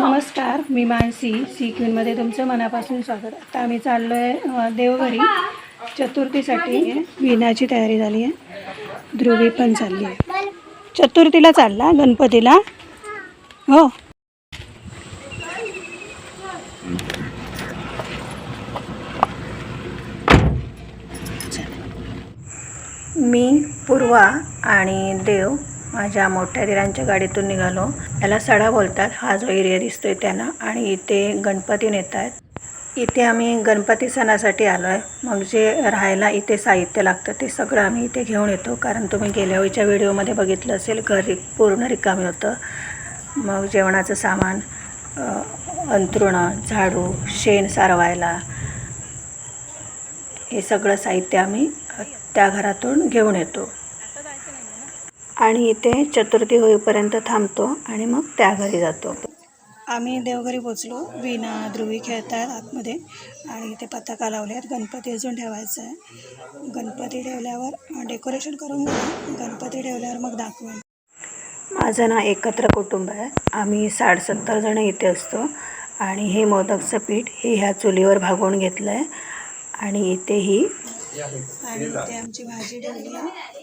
नमस्कार मी मानसी सी क्यूनमध्ये तुमचं मनापासून स्वागत. आता आम्ही चाललो आहे देवघरी. चतुर्थीसाठी विणाची तयारी झाली आहे. ध्रुवी पण चालली आहे. चतुर्थीला चालला गणपतीला. हो. मी पूर्वा आणि देव माझ्या मोठ्या दिरांच्या गाडीतून निघालो. त्याला सडा बोलतात हा जो एरिया दिसतोय त्यांना आणि इथे गणपती नेत आहेत इथे आम्ही गणपती सणासाठी आलो आहे मग जे राहायला इथे साहित्य लागतं ते सगळं आम्ही इथे घेऊन येतो. कारण तुम्ही गेल्या वेळीच्या व्हिडिओमध्ये बघितलं असेल घर रिक पूर्ण रिकामी होतं. मग जेवणाचं सामान अंतरुणं झाडू शेण सारवायला हे सगळं साहित्य आम्ही त्या घरातून घेऊन येतो. आणि इथे चतुर्थी होईपर्यंत थांबतो आणि मग त्या घरी जातो. आम्ही देवघरी पोचलो विणा ध्रुवी खेळत आहेत आतमध्ये आणि इथे पताका लावले आहेत गणपती अजून ठेवायचं आहे. गणपती ठेवल्यावर डेकोरेशन करून गणपती ठेवल्यावर मग दाखवेन माझं ना एकत्र कुटुंब आहे. आम्ही साठ सत्तर जण इथे असतो आणि हे मोदकचं पीठ हे ह्या चुलीवर भागवून घेतलं आहे आणि इथे ही आणि इथे आमची भाजी ठेवली आहे.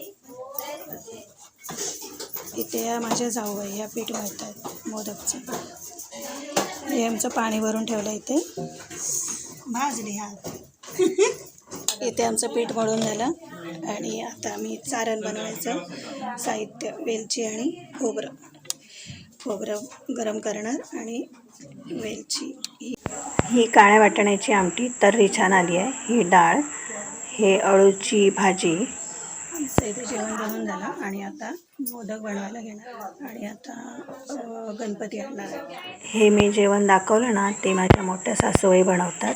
इथे या माझ्या जाऊ आहे ह्या पीठ मळतात मोदकचं. हे आमचं पाणी भरून ठेवलं इथे. भाजली हा. इथे आमचं पीठ मळून झालं आणि आता आम्ही सारण बनवायचं साहित्य वेलची आणि खोबरं. खोबरं गरम करणार आणि वेलची ही ही काळ्या वाटण्याची आमटी तर्री छान आली आहे. ही डाळ हे अळूची भाजी आमचं इथे जेवण बनवून झालं आणि आता मोदक बनवायला घेणार आणि आता गणपती आणणार हे मी जेवण दाखवलं ना ते माझ्या मोठ्या सासूबाई बनवतात.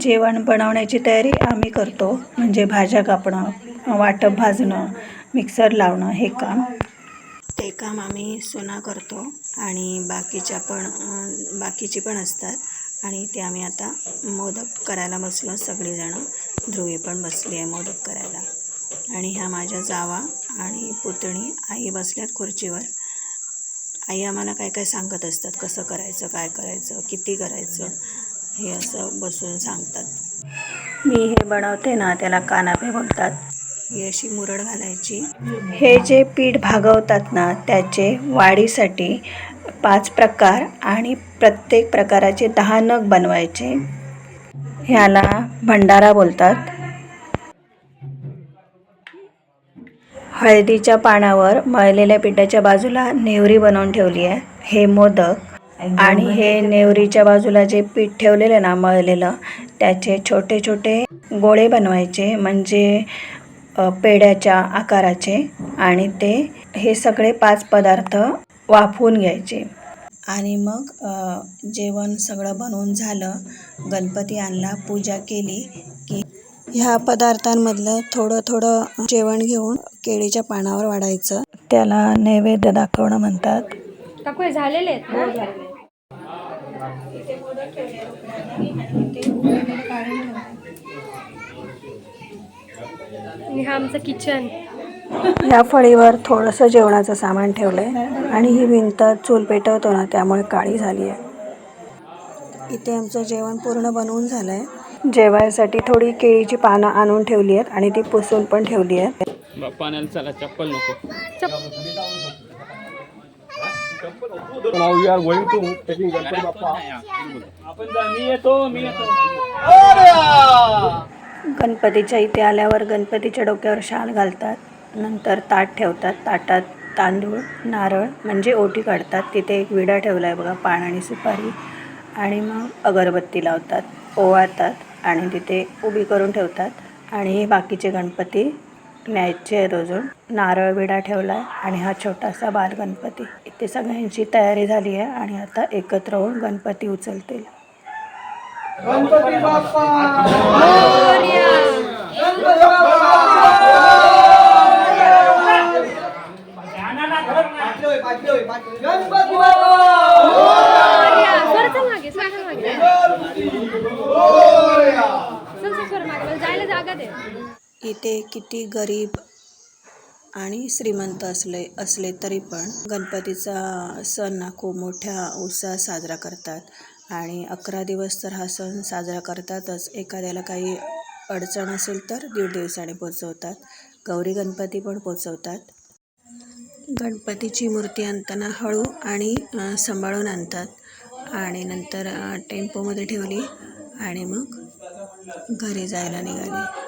जेवण बनवण्याची तयारी आम्ही करतो. म्हणजे भाज्या कापणं वाटप भाजणं मिक्सर लावणं हे काम. ते काम आम्ही सुना करतो आणि बाकीच्या पण बाकीची पण असतात. आणि ते आम्ही आता मोदक करायला बसलो सगळीजणं. ध्रुवी पण बसली आहे मोदक करायला. आणि ह्या माझ्या जावा आणि पुतणी आई बसल्यात खुर्चीवर. आई आम्हाला काय काय सांगत असतात? कसं करायचं? काय करायचं? किती करायचं? हे असं बसून सांगतात. मी हे बनवते ना त्याला कानापे बोलतात. ही अशी मुरड घालायची. हे जे पीठ भागवतात ना त्याचे वाढीसाठी पाच प्रकार आणि प्रत्येक प्रकाराचे दहा नग बनवायचे. ह्याला भंडारा बोलतात. हळदीच्या पानावर मळलेल्या पिठाच्या बाजूला नेवरी बनवून ठेवली आहे. हे मोदक आणि हे नेवरीच्या बाजूला जे पीठ ठेवलेलं आहे ना मळलेलं त्याचे छोटे छोटे गोळे बनवायचे म्हणजे पेड्याच्या आकाराचे आणि ते हे सगळे पाच पदार्थ वाफवून घ्यायचे. आणि मग जेवण सगळं बनवून झालं. गणपती आणला पूजा केली की ह्या पदार्थांमधलं थोडं थोडं जेवण घेऊन केळीच्या पानावर वाढायचं. त्याला नैवेद्य दाखवणं म्हणतात. काकू हे झालेले आहेत ना? आणि हा आमचं किचन. या फळीवर थोडंसं जेवणाचं सामान ठेवलंय आणि ही भिंत चूल पेटवतो ना त्यामुळे काळी झाली आहे इथे आमचं जेवण पूर्ण बनवून झालंय. जेवायसाठी थोडी केळीची पानं आणून ठेवली आहेत आणि ती पुसून पण ठेवली आहेत. पाण्याला चला चप्पल नको. Now we are going to taking Ganpati Bappa. आपण जा, मी येतो मी येतो. गणपतीच्या इथे आल्यावर गणपतीच्या डोक्यावर शाल घालतात नंतर ताट ठेवतात ताटात तांदूळ नारळ म्हणजे ओटी काढतात. तिथे एक विडा ठेवला आहे बघा पान आणि सुपारी. आणि मग अगरबत्ती लावतात ओवाळतात. आणि तिथे उभी करून ठेवतात. आणि हे बाकीचे गणपती न्यायचे आहेत अजून. नारळ विडा ठेवला आहे आणि हा छोटासा बाल गणपती इथे सगळ्यांची तयारी झाली आहे आणि आता एकत्र होऊन गणपती उचलतील. सर चल मागे सर चल मागे चल सर सर मागे मला जायला जागा दे इथे किती गरीब आणि श्रीमंत असले असले तरी पण गणपतीचा सण ना खूप मोठ्या उत्साहात साजरा करतात. आणि अकरा दिवस तर हा सण साजरा करतातच. एखाद्याला काही अडचण असेल तर दीड दिवसाने पोचवतात. गौरी गणपती पण पोचवतात. गणपतीची मूर्ती आणताना हळू आणि सांभाळून आणतात. आणि नंतर टेम्पोमध्ये ठेवली आणि मग घरी जायला निघाली.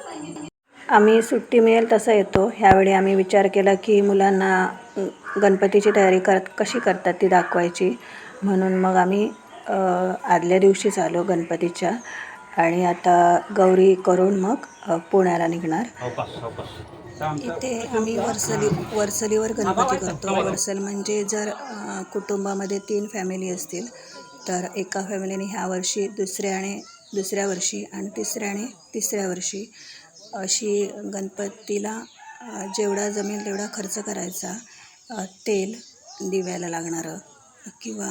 आम्ही सुट्टी मिळेल तसं येतो. ह्यावेळी आम्ही विचार केला की मुलांना गणपतीची तयारी करत कशी करतात ती दाखवायची. म्हणून मग आम्ही आदल्या दिवशीच आलो गणपतीच्या. आणि आता गौरी करून मग पुण्याला निघणार. इथे आम्ही वरसली वरसलीवर गणपती करतो. वरसल म्हणजे जर कुटुंबामध्ये तीन फॅमिली असतील तर एका फॅमिलीने ह्या वर्षी दुसऱ्याने दुसऱ्या वर्षी आणि तिसऱ्याने तिसऱ्या वर्षी अशी गणपतीला जेवढा जमेल तेवढा खर्च करायचा. तेल दिव्याला लागणारं किंवा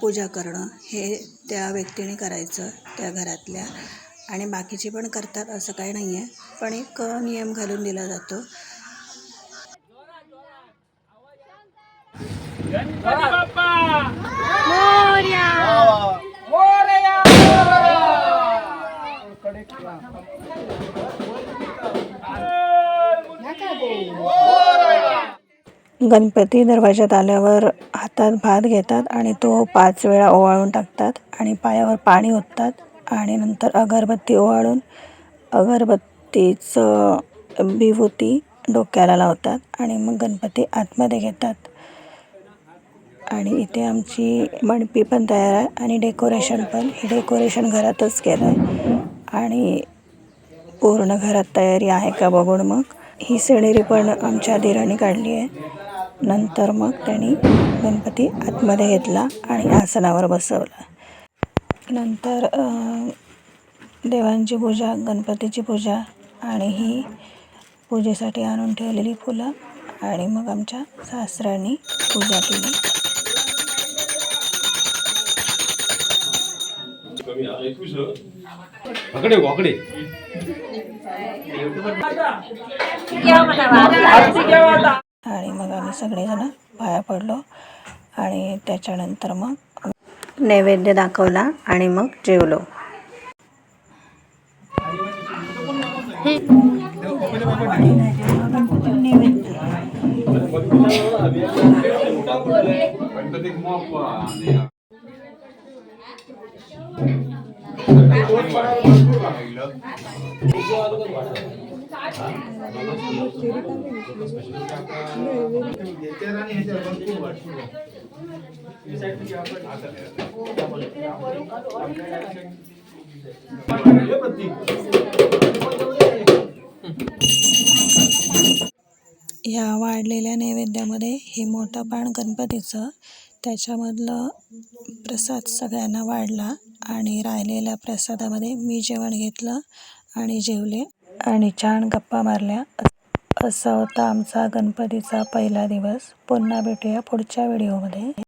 पूजा करणं हे त्या व्यक्तीने करायचं त्या घरातल्या. आणि बाकीचे पण करतात असं काही नाही आहे पण एक नियम घालून दिला जातो. गणपती बाप्पा! गणपती दरवाजात आल्यावर हातात भात घेतात आणि तो पाच वेळा ओवाळून टाकतात आणि पायावर पाणी ओततात आणि नंतर अगरबत्ती ओवाळून अगरबत्तीचं बिभूती डोक्याला लावतात आणि मग गणपती आतमध्ये घेतात. आणि इथे आमची मणपी पण तयार आहे आणि डेकोरेशन पण. हे डेकोरेशन घरातच केलं आहे आणि पूर्ण घरात तयारी आहे का बघून मग. ही सिनेरी पण आमच्या दिराने काढली आहे. नंतर मग त्यांनी गणपती आतमध्ये घेतला आणि आसनावर बसवला. नंतर देवांची पूजा गणपतीची पूजा आणि ही पूजेसाठी आणून ठेवलेली फुलं आणि मग आमच्या सासऱ्यांनी पूजा केली. वाकडे वाकडे आणि मग आम्ही सगळेजण पाया पडलो आणि त्याच्यानंतर मग नैवेद्य दाखवला आणि मग जेवलो. या वाढलेल्या नैवेद्यामध्ये हे मोठं पान गणपतीचं त्याच्यामधलं प्रसाद सगळ्यांना वाढला. आणि राहिलेल्या प्रसादामध्ये मी जेवण घेतलं आणि जेवले आणि छान गप्पा मारल्या. असा होता आमचा गणपतीचा पहिला दिवस. पुन्हा भेटूया पुढच्या व्हिडिओमध्ये.